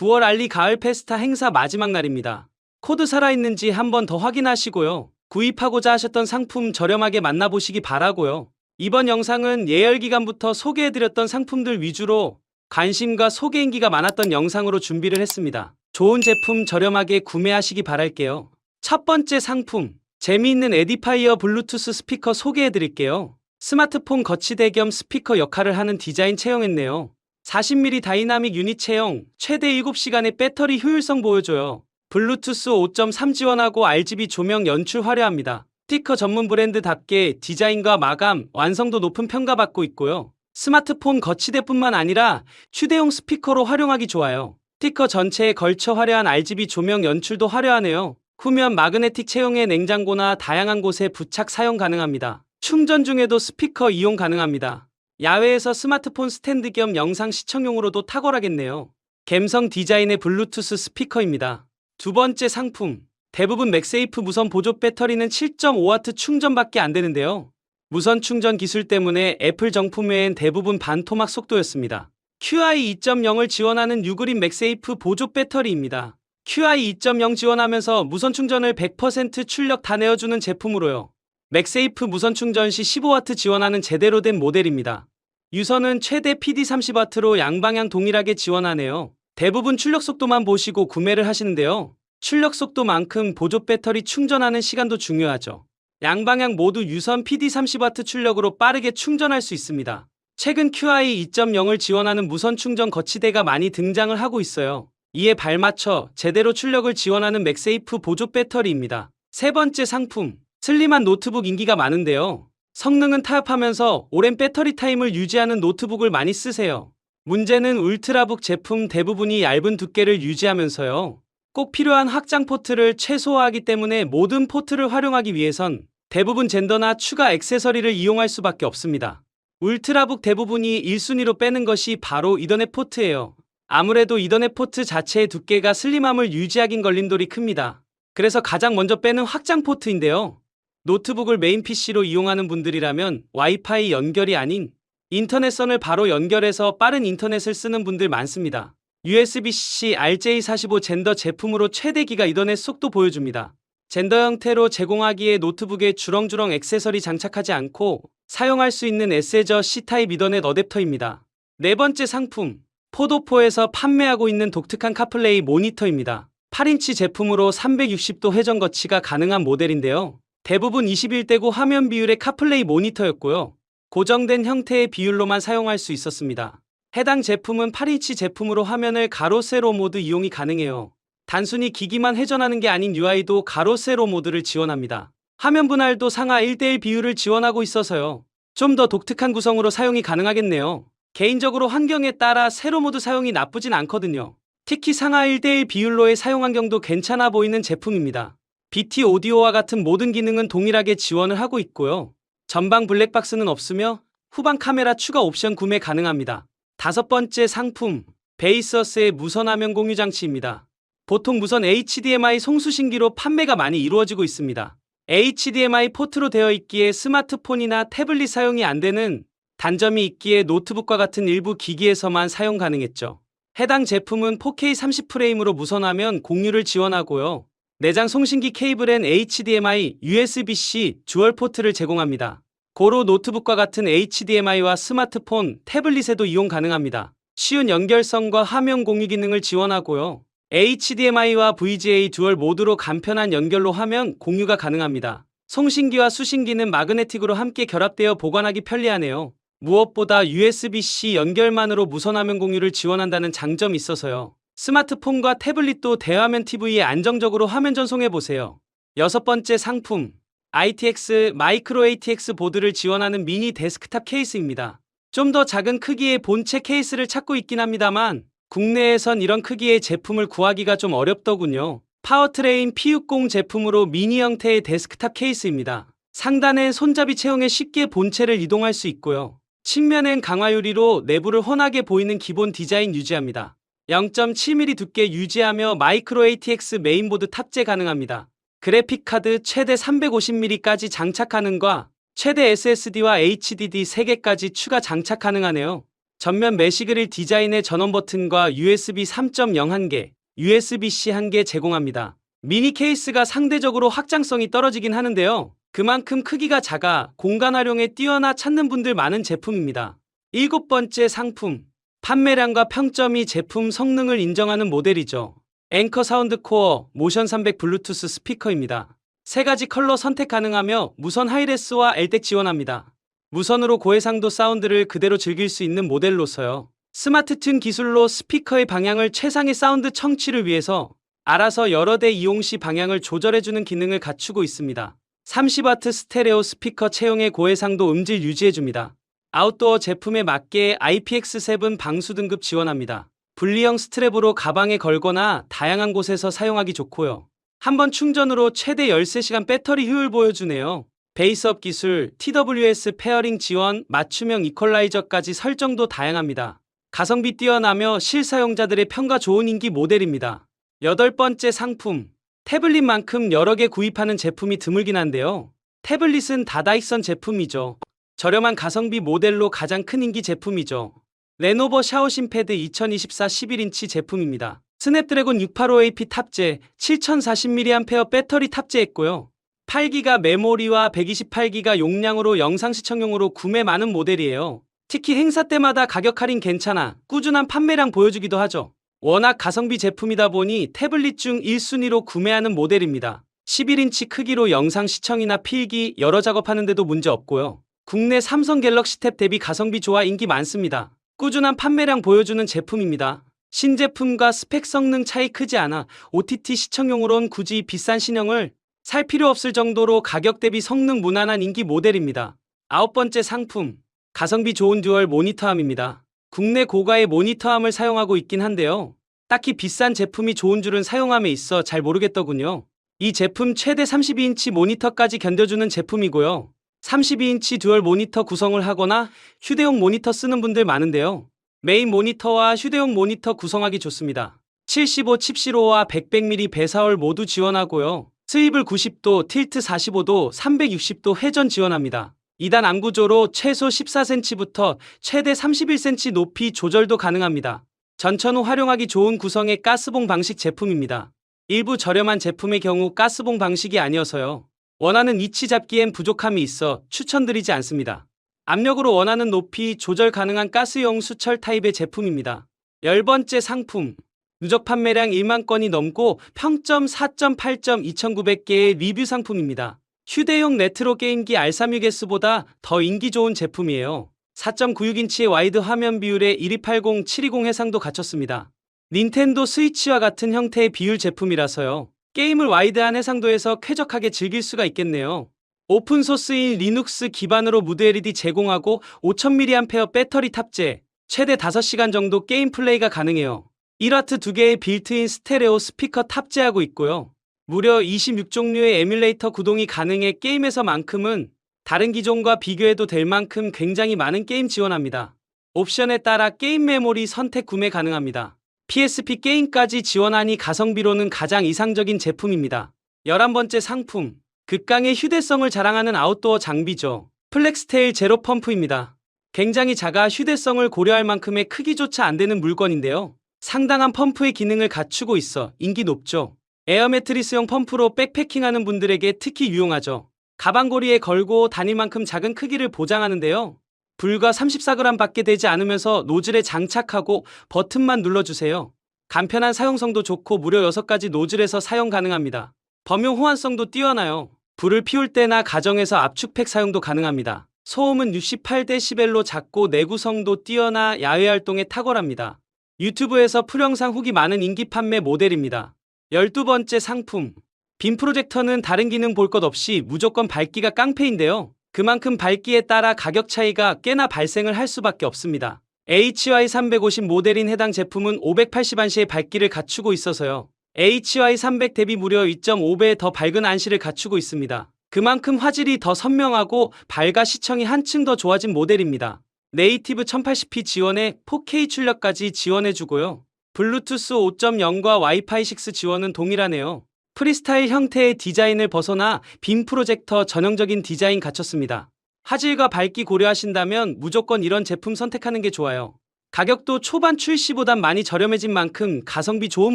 9월 알리 가을 페스타 행사 마지막 날입니다. 코드 살아있는지 한 번 더 확인하시고요. 구입하고자 하셨던 상품 저렴하게 만나보시기 바라고요. 이번 영상은 예열 기간부터 소개해드렸던 상품들 위주로 관심과 소개 인기가 많았던 영상으로 준비를 했습니다. 좋은 제품 저렴하게 구매하시기 바랄게요. 첫 번째 상품, 재미있는 에디파이어 블루투스 스피커 소개해드릴게요. 스마트폰 거치대 겸 스피커 역할을 하는 디자인 채용했네요. 40mm 다이나믹 유닛 체형, 최대 7시간의 배터리 효율성 보여줘요. 블루투스 5.3 지원하고 RGB 조명 연출 화려합니다. 스티커 전문 브랜드답게 디자인과 마감, 완성도 높은 평가받고 있고요. 스마트폰 거치대뿐만 아니라 휴대용 스피커로 활용하기 좋아요. 스티커 전체에 걸쳐 화려한 RGB 조명 연출도 화려하네요. 후면 마그네틱 체형의 냉장고나 다양한 곳에 부착 사용 가능합니다. 충전 중에도 스피커 이용 가능합니다. 야외에서 스마트폰 스탠드 겸 영상 시청용으로도 탁월하겠네요. 갬성 디자인의 블루투스 스피커입니다. 두 번째 상품. 대부분 맥세이프 무선 보조 배터리는 7.5W 충전밖에 안 되는데요. 무선 충전 기술 때문에 애플 정품 외엔 대부분 반토막 속도였습니다. QI 2.0을 지원하는 유그린 맥세이프 보조 배터리입니다. QI 2.0 지원하면서 무선 충전을 100% 출력 다 내어주는 제품으로요. 맥세이프 무선 충전 시 15W 지원하는 제대로 된 모델입니다. 유선은 최대 PD 30W로 양방향 동일하게 지원하네요. 대부분 출력 속도만 보시고 구매를 하시는데요. 출력 속도만큼 보조 배터리 충전하는 시간도 중요하죠. 양방향 모두 유선 PD 30W 출력으로 빠르게 충전할 수 있습니다. 최근 QI 2.0을 지원하는 무선 충전 거치대가 많이 등장을 하고 있어요. 이에 발맞춰 제대로 출력을 지원하는 맥세이프 보조 배터리입니다. 세 번째 상품, 슬림한 노트북 인기가 많은데요. 성능은 타협하면서 오랜 배터리 타임을 유지하는 노트북을 많이 쓰세요. 문제는 울트라북 제품 대부분이 얇은 두께를 유지하면서요. 꼭 필요한 확장 포트를 최소화하기 때문에 모든 포트를 활용하기 위해선 대부분 젠더나 추가 액세서리를 이용할 수밖에 없습니다. 울트라북 대부분이 1순위로 빼는 것이 바로 이더넷 포트예요. 아무래도 이더넷 포트 자체의 두께가 슬림함을 유지하긴 걸림돌이 큽니다. 그래서 가장 먼저 빼는 확장 포트인데요. 노트북을 메인 PC로 이용하는 분들이라면 와이파이 연결이 아닌 인터넷선을 바로 연결해서 빠른 인터넷을 쓰는 분들 많습니다. USB-C RJ45 젠더 제품으로 최대 기가 이더넷 속도 보여줍니다. 젠더 형태로 제공하기에 노트북에 주렁주렁 액세서리 장착하지 않고 사용할 수 있는 에세저 C타입 이더넷 어댑터입니다. 네 번째 상품, 포도포에서 판매하고 있는 독특한 카플레이 모니터입니다. 8인치 제품으로 360도 회전 거치가 가능한 모델인데요. 대부분 21대구 화면 비율의 카플레이 모니터였고요. 고정된 형태의 비율로만 사용할 수 있었습니다. 해당 제품은 8인치 제품으로 화면을 가로 세로 모드 이용이 가능해요. 단순히 기기만 회전하는 게 아닌 UI도 가로 세로 모드를 지원합니다. 화면 분할도 상하 1대1 비율을 지원하고 있어서요. 좀 더 독특한 구성으로 사용이 가능하겠네요. 개인적으로 환경에 따라 세로 모드 사용이 나쁘진 않거든요. 특히 상하 1대1 비율로의 사용 환경도 괜찮아 보이는 제품입니다. BT 오디오와 같은 모든 기능은 동일하게 지원을 하고 있고요. 전방 블랙박스는 없으며 후방 카메라 추가 옵션 구매 가능합니다. 다섯 번째 상품, 베이서스의 무선 화면 공유 장치입니다. 보통 무선 HDMI 송수신기로 판매가 많이 이루어지고 있습니다. HDMI 포트로 되어 있기에 스마트폰이나 태블릿 사용이 안 되는 단점이 있기에 노트북과 같은 일부 기기에서만 사용 가능했죠. 해당 제품은 4K 30프레임으로 무선화면 공유를 지원하고요. 내장 송신기 케이블엔 HDMI, USB-C 듀얼 포트를 제공합니다. 고로 노트북과 같은 HDMI와 스마트폰, 태블릿에도 이용 가능합니다. 쉬운 연결성과 화면 공유 기능을 지원하고요. HDMI와 VGA 듀얼 모드로 간편한 연결로 화면 공유가 가능합니다. 송신기와 수신기는 마그네틱으로 함께 결합되어 보관하기 편리하네요. 무엇보다 USB-C 연결만으로 무선 화면 공유를 지원한다는 장점이 있어서요. 스마트폰과 태블릿도 대화면 TV에 안정적으로 화면 전송해보세요. 여섯 번째 상품. ITX 마이크로 ATX 보드를 지원하는 미니 데스크탑 케이스입니다. 좀 더 작은 크기의 본체 케이스를 찾고 있긴 합니다만 국내에선 이런 크기의 제품을 구하기가 좀 어렵더군요. 파워트레인 P60 제품으로 미니 형태의 데스크탑 케이스입니다. 상단엔 손잡이 체형에 쉽게 본체를 이동할 수 있고요. 측면엔 강화 유리로 내부를 훤하게 보이는 기본 디자인 유지합니다. 0.7mm 두께 유지하며 마이크로 ATX 메인보드 탑재 가능합니다. 그래픽 카드 최대 350mm까지 장착 가능과 최대 SSD와 HDD 3개까지 추가 장착 가능하네요. 전면 메시그릴 디자인의 전원 버튼과 USB 3.0 1개, USB-C 1개 제공합니다. 미니 케이스가 상대적으로 확장성이 떨어지긴 하는데요. 그만큼 크기가 작아 공간 활용에 뛰어나 찾는 분들 많은 제품입니다. 일곱 번째 상품. 판매량과 평점이 제품 성능을 인정하는 모델이죠. 앵커 사운드 코어 모션 300 블루투스 스피커입니다. 세 가지 컬러 선택 가능하며 무선 하이레스와 엘덱 지원합니다. 무선으로 고해상도 사운드를 그대로 즐길 수 있는 모델로서요. 스마트 튠 기술로 스피커의 방향을 최상의 사운드 청취를 위해서 알아서 여러 대 이용 시 방향을 조절해주는 기능을 갖추고 있습니다. 30W 스테레오 스피커 채용의 고해상도 음질 유지해줍니다. 아웃도어 제품에 맞게 IPX7 방수 등급 지원합니다. 분리형 스트랩으로 가방에 걸거나 다양한 곳에서 사용하기 좋고요. 한 번 충전으로 최대 13시간 배터리 효율 보여주네요. 베이스업 기술, TWS 페어링 지원, 맞춤형 이퀄라이저까지 설정도 다양합니다. 가성비 뛰어나며 실사용자들의 평가 좋은 인기 모델입니다. 여덟 번째 상품. 태블릿만큼 여러 개 구입하는 제품이 드물긴 한데요. 태블릿은 다다익선 제품이죠. 저렴한 가성비 모델로 가장 큰 인기 제품이죠. 레노버 샤오신 패드 2024 11인치 제품입니다. 스냅드래곤 685AP 탑재, 7040mAh 배터리 탑재했고요. 8기가 메모리와 128기가 용량으로 영상 시청용으로 구매 많은 모델이에요. 특히 행사 때마다 가격 할인 괜찮아 꾸준한 판매량 보여주기도 하죠. 워낙 가성비 제품이다 보니 태블릿 중 1순위로 구매하는 모델입니다. 11인치 크기로 영상 시청이나 필기, 여러 작업하는데도 문제 없고요. 국내 삼성 갤럭시 탭 대비 가성비 좋아 인기 많습니다. 꾸준한 판매량 보여주는 제품입니다. 신제품과 스펙 성능 차이 크지 않아 OTT 시청용으론 굳이 비싼 신형을 살 필요 없을 정도로 가격 대비 성능 무난한 인기 모델입니다. 아홉 번째 상품. 가성비 좋은 듀얼 모니터함입니다. 국내 고가의 모니터함을 사용하고 있긴 한데요. 딱히 비싼 제품이 좋은 줄은 사용함에 있어 잘 모르겠더군요. 이 제품 최대 32인치 모니터까지 견뎌주는 제품이고요. 32인치 듀얼 모니터 구성을 하거나 휴대용 모니터 쓰는 분들 많은데요. 메인 모니터와 휴대용 모니터 구성하기 좋습니다. 75 칩시로와 100mm 배사월 모두 지원하고요. 스위블 90도, 틸트 45도, 360도 회전 지원합니다. 2단 암구조로 최소 14cm부터 최대 31cm 높이 조절도 가능합니다. 전천 후 활용하기 좋은 구성의 가스봉 방식 제품입니다. 일부 저렴한 제품의 경우 가스봉 방식이 아니어서요. 원하는 위치 잡기엔 부족함이 있어 추천드리지 않습니다. 압력으로 원하는 높이 조절 가능한 가스용 수철 타입의 제품입니다. 열 번째 상품. 누적 판매량 1만 건이 넘고 평점 4.8점 2,900개의 리뷰 상품입니다. 휴대용 레트로 게임기 R36S보다 더 인기 좋은 제품이에요. 4.96인치의 와이드 화면 비율에 1280, 720 해상도 갖췄습니다. 닌텐도 스위치와 같은 형태의 비율 제품이라서요. 게임을 와이드한 해상도에서 쾌적하게 즐길 수가 있겠네요. 오픈소스인 리눅스 기반으로 무드 LED 제공하고 5000mAh 배터리 탑재, 최대 5시간 정도 게임 플레이가 가능해요. 1와트 2개의 빌트인 스테레오 스피커 탑재하고 있고요. 무려 26종류의 에뮬레이터 구동이 가능해 게임에서만큼은 다른 기종과 비교해도 될 만큼 굉장히 많은 게임 지원합니다. 옵션에 따라 게임 메모리 선택 구매 가능합니다. PSP 게임까지 지원하니 가성비로는 가장 이상적인 제품입니다. 11번째 상품. 극강의 휴대성을 자랑하는 아웃도어 장비죠. 플렉스테일 제로 펌프입니다. 굉장히 작아 휴대성을 고려할 만큼의 크기조차 안 되는 물건인데요. 상당한 펌프의 기능을 갖추고 있어 인기 높죠. 에어 매트리스용 펌프로 백패킹하는 분들에게 특히 유용하죠. 가방고리에 걸고 다닐 만큼 작은 크기를 보장하는데요. 불과 34g 밖에 되지 않으면서 노즐에 장착하고 버튼만 눌러주세요. 간편한 사용성도 좋고 무려 6가지 노즐에서 사용 가능합니다. 범용 호환성도 뛰어나요. 불을 피울 때나 가정에서 압축팩 사용도 가능합니다. 소음은 68dB로 작고 내구성도 뛰어나 야외 활동에 탁월합니다. 유튜브에서 풀영상 후기 많은 인기 판매 모델입니다. 12번째 상품. 빔 프로젝터는 다른 기능 볼 것 없이 무조건 밝기가 깡패인데요. 그만큼 밝기에 따라 가격 차이가 꽤나 발생을 할 수밖에 없습니다. HY350 모델인 해당 제품은 580안시의 밝기를 갖추고 있어서요. HY300 대비 무려 2.5배 더 밝은 안시를 갖추고 있습니다. 그만큼 화질이 더 선명하고 밝아 시청이 한층 더 좋아진 모델입니다. 네이티브 1080p 지원에 4K 출력까지 지원해주고요. 블루투스 5.0과 와이파이 6 지원은 동일하네요. 프리스타일 형태의 디자인을 벗어나 빔 프로젝터 전형적인 디자인 갖췄습니다. 화질과 밝기 고려하신다면 무조건 이런 제품 선택하는 게 좋아요. 가격도 초반 출시보단 많이 저렴해진 만큼 가성비 좋은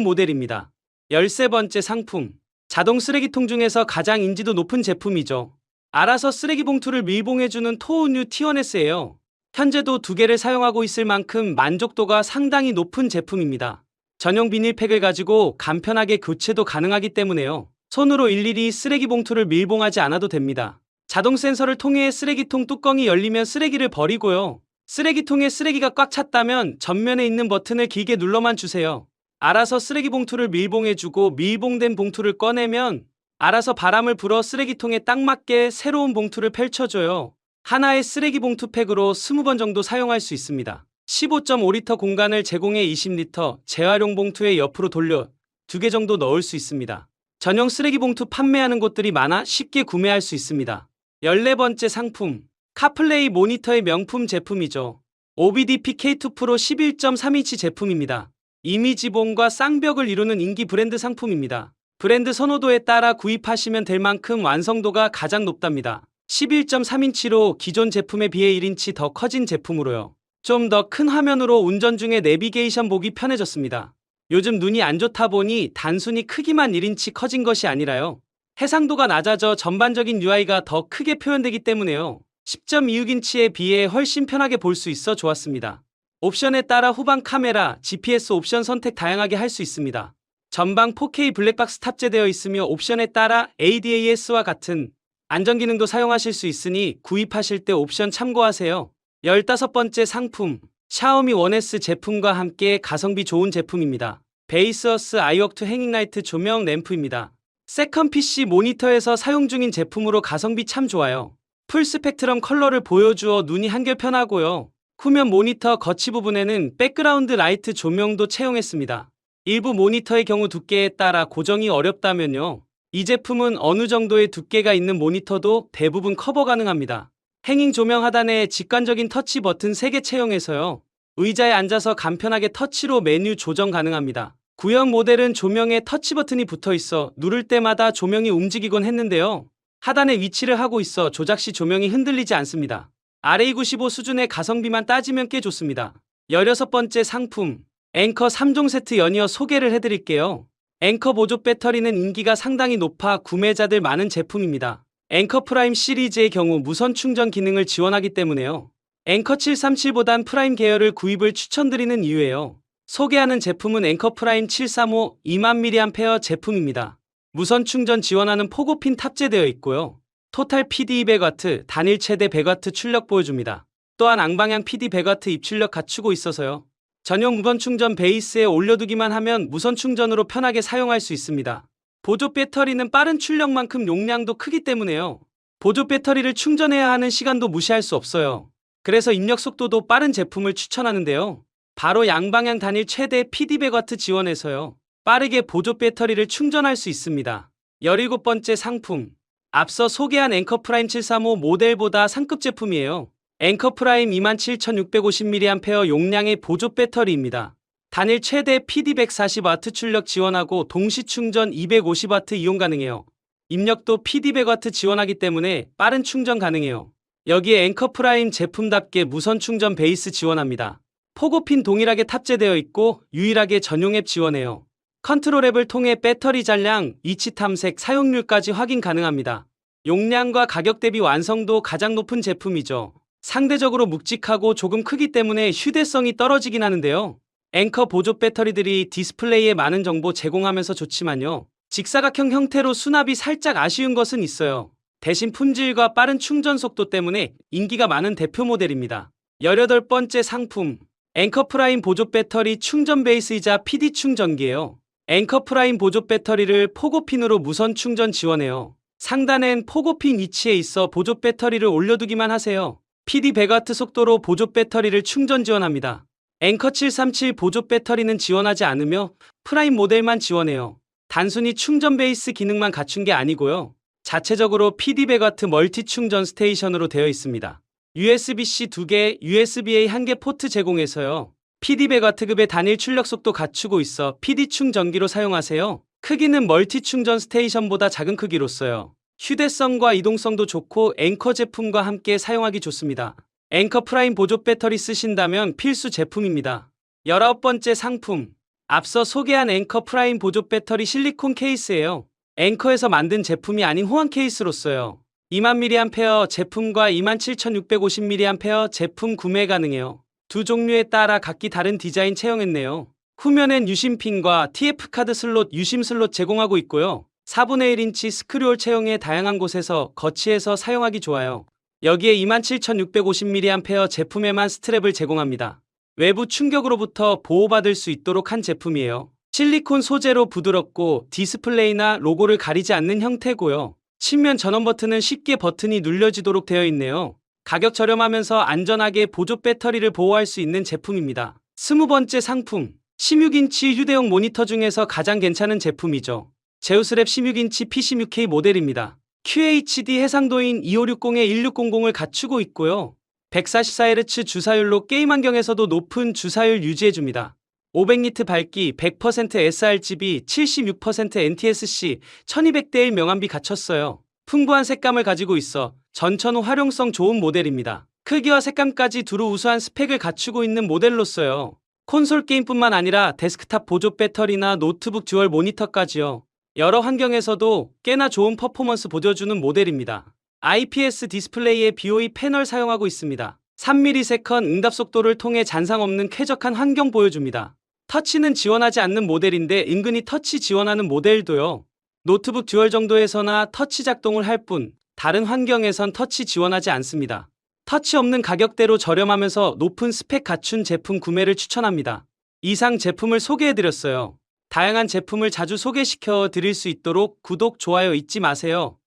모델입니다. 13번째 상품. 자동 쓰레기통 중에서 가장 인지도 높은 제품이죠. 알아서 쓰레기 봉투를 밀봉해주는 토우뉴 T1S예요. 현재도 두 개를 사용하고 있을 만큼 만족도가 상당히 높은 제품입니다. 전용 비닐 팩을 가지고 간편하게 교체도 가능하기 때문에요. 손으로 일일이 쓰레기 봉투를 밀봉하지 않아도 됩니다. 자동 센서를 통해 쓰레기통 뚜껑이 열리면 쓰레기를 버리고요. 쓰레기통에 쓰레기가 꽉 찼다면 전면에 있는 버튼을 길게 눌러만 주세요. 알아서 쓰레기 봉투를 밀봉해주고 밀봉된 봉투를 꺼내면 알아서 바람을 불어 쓰레기통에 딱 맞게 새로운 봉투를 펼쳐줘요. 하나의 쓰레기 봉투 팩으로 20번 정도 사용할 수 있습니다. 15.5리터 공간을 제공해 20리터 재활용 봉투에 옆으로 돌려 두개 정도 넣을 수 있습니다. 전용 쓰레기 봉투 판매하는 곳들이 많아 쉽게 구매할 수 있습니다. 14번째 상품. 카플레이 모니터의 명품 제품이죠. OBD-P K2 프로 11.3인치 제품입니다. 이미지봉과 쌍벽을 이루는 인기 브랜드 상품입니다. 브랜드 선호도에 따라 구입하시면 될 만큼 완성도가 가장 높답니다. 11.3인치로 기존 제품에 비해 1인치 더 커진 제품으로요. 좀 더 큰 화면으로 운전 중에 내비게이션 보기 편해졌습니다. 요즘 눈이 안 좋다 보니 단순히 크기만 1인치 커진 것이 아니라요. 해상도가 낮아져 전반적인 UI가 더 크게 표현되기 때문에요. 10.26인치에 비해 훨씬 편하게 볼 수 있어 좋았습니다. 옵션에 따라 후방 카메라, GPS 옵션 선택 다양하게 할 수 있습니다. 전방 4K 블랙박스 탑재되어 있으며 옵션에 따라 ADAS와 같은 안전 기능도 사용하실 수 있으니 구입하실 때 옵션 참고하세요. 15번째 상품. 샤오미 1S 제품과 함께 가성비 좋은 제품입니다. 베이스어스 아이웍2 행잉라이트 조명 램프입니다. 세컨 PC 모니터에서 사용 중인 제품으로 가성비 참 좋아요. 풀 스펙트럼 컬러를 보여주어 눈이 한결 편하고요. 후면 모니터 거치 부분에는 백그라운드 라이트 조명도 채용했습니다. 일부 모니터의 경우 두께에 따라 고정이 어렵다면요. 이 제품은 어느 정도의 두께가 있는 모니터도 대부분 커버 가능합니다. 행잉 조명 하단에 직관적인 터치 버튼 3개 채용해서요. 의자에 앉아서 간편하게 터치로 메뉴 조정 가능합니다. 구형 모델은 조명에 터치 버튼이 붙어 있어 누를 때마다 조명이 움직이곤 했는데요. 하단에 위치를 하고 있어 조작 시 조명이 흔들리지 않습니다. RA95 수준의 가성비만 따지면 꽤 좋습니다. 16번째 상품. 앵커 3종 세트 연이어 소개를 해드릴게요. 앵커 보조 배터리는 인기가 상당히 높아 구매자들 많은 제품입니다. 앵커 프라임 시리즈의 경우 무선 충전 기능을 지원하기 때문에요. 앵커 737보단 프라임 계열을 구입을 추천드리는 이유예요. 소개하는 제품은 앵커 프라임 735 2만mAh 제품입니다. 무선 충전 지원하는 포고핀 탑재되어 있고요. 토탈 PD 200W, 단일 최대 100W 출력 보여줍니다. 또한 앙방향 PD 100W 입출력 갖추고 있어서요. 전용 무선 충전 베이스에 올려두기만 하면 무선 충전으로 편하게 사용할 수 있습니다. 보조 배터리는 빠른 출력만큼 용량도 크기 때문에요. 보조 배터리를 충전해야 하는 시간도 무시할 수 없어요. 그래서 입력 속도도 빠른 제품을 추천하는데요. 바로 양방향 단일 최대 PD 100W 지원해서요. 빠르게 보조 배터리를 충전할 수 있습니다. 17번째 상품. 앞서 소개한 앵커 프라임 735 모델보다 상급 제품이에요. 앵커 프라임 27,650mAh 용량의 보조 배터리입니다. 단일 최대 PD 140W 출력 지원하고 동시 충전 250W 이용 가능해요. 입력도 PD 100W 지원하기 때문에 빠른 충전 가능해요. 여기에 앵커 프라임 제품답게 무선 충전 베이스 지원합니다. 포고핀 동일하게 탑재되어 있고 유일하게 전용 앱 지원해요. 컨트롤 앱을 통해 배터리 잔량, 이치 탐색, 사용률까지 확인 가능합니다. 용량과 가격 대비 완성도 가장 높은 제품이죠. 상대적으로 묵직하고 조금 크기 때문에 휴대성이 떨어지긴 하는데요. 앵커 보조 배터리들이 디스플레이에 많은 정보 제공하면서 좋지만요. 직사각형 형태로 수납이 살짝 아쉬운 것은 있어요. 대신 품질과 빠른 충전 속도 때문에 인기가 많은 대표 모델입니다. 18번째 상품. 앵커 프라임 보조 배터리 충전 베이스이자 PD 충전기예요. 앵커 프라임 보조 배터리를 포고핀으로 무선 충전 지원해요. 상단엔 포고핀 위치에 있어 보조 배터리를 올려두기만 하세요. PD 100W 속도로 보조 배터리를 충전 지원합니다. 앵커 737 보조 배터리는 지원하지 않으며 프라임 모델만 지원해요. 단순히 충전 베이스 기능만 갖춘 게 아니고요. 자체적으로 PD 100W 멀티 충전 스테이션으로 되어 있습니다. USB-C 2개, USB-A 1개 포트 제공해서요. PD 100W급의 단일 출력 속도 갖추고 있어 PD 충전기로 사용하세요. 크기는 멀티 충전 스테이션보다 작은 크기로 써요. 휴대성과 이동성도 좋고 앵커 제품과 함께 사용하기 좋습니다. 앵커 프라임 보조 배터리 쓰신다면 필수 제품입니다. 19번째 상품. 앞서 소개한 앵커 프라임 보조 배터리 실리콘 케이스예요. 앵커에서 만든 제품이 아닌 호환 케이스로서요. 2000mAh 제품과 27650mAh 제품 구매 가능해요. 두 종류에 따라 각기 다른 디자인 채용했네요. 후면엔 유심핀과 TF카드 슬롯, 유심 슬롯 제공하고 있고요. 4분의 1인치 스크류홀 채용에 다양한 곳에서 거치해서 사용하기 좋아요. 여기에 27650mAh 제품에만 스트랩을 제공합니다. 외부 충격으로부터 보호받을 수 있도록 한 제품이에요. 실리콘 소재로 부드럽고 디스플레이나 로고를 가리지 않는 형태고요. 측면 전원 버튼은 쉽게 버튼이 눌려지도록 되어 있네요. 가격 저렴하면서 안전하게 보조 배터리를 보호할 수 있는 제품입니다. 스무 번째 상품. 16인치 휴대용 모니터 중에서 가장 괜찮은 제품이죠. 제우스랩 16인치 P16K 모델입니다. QHD 해상도인 2560에 1600을 갖추고 있고요. 144Hz 주사율로 게임 환경에서도 높은 주사율 유지해줍니다. 500니트 밝기, 100% sRGB, 76% NTSC, 1200대1 명암비 갖췄어요. 풍부한 색감을 가지고 있어 전천 후 활용성 좋은 모델입니다. 크기와 색감까지 두루 우수한 스펙을 갖추고 있는 모델로서요. 콘솔 게임뿐만 아니라 데스크탑 보조 배터리나 노트북 듀얼 모니터까지요. 여러 환경에서도 꽤나 좋은 퍼포먼스 보여주는 모델입니다. IPS 디스플레이에 BOE 패널 사용하고 있습니다. 3ms 응답 속도를 통해 잔상 없는 쾌적한 환경 보여줍니다. 터치는 지원하지 않는 모델인데 은근히 터치 지원하는 모델도요. 노트북 듀얼 정도에서나 터치 작동을 할 뿐 다른 환경에선 터치 지원하지 않습니다. 터치 없는 가격대로 저렴하면서 높은 스펙 갖춘 제품 구매를 추천합니다. 이상 제품을 소개해드렸어요. 다양한 제품을 자주 소개시켜 드릴 수 있도록 구독, 좋아요 잊지 마세요.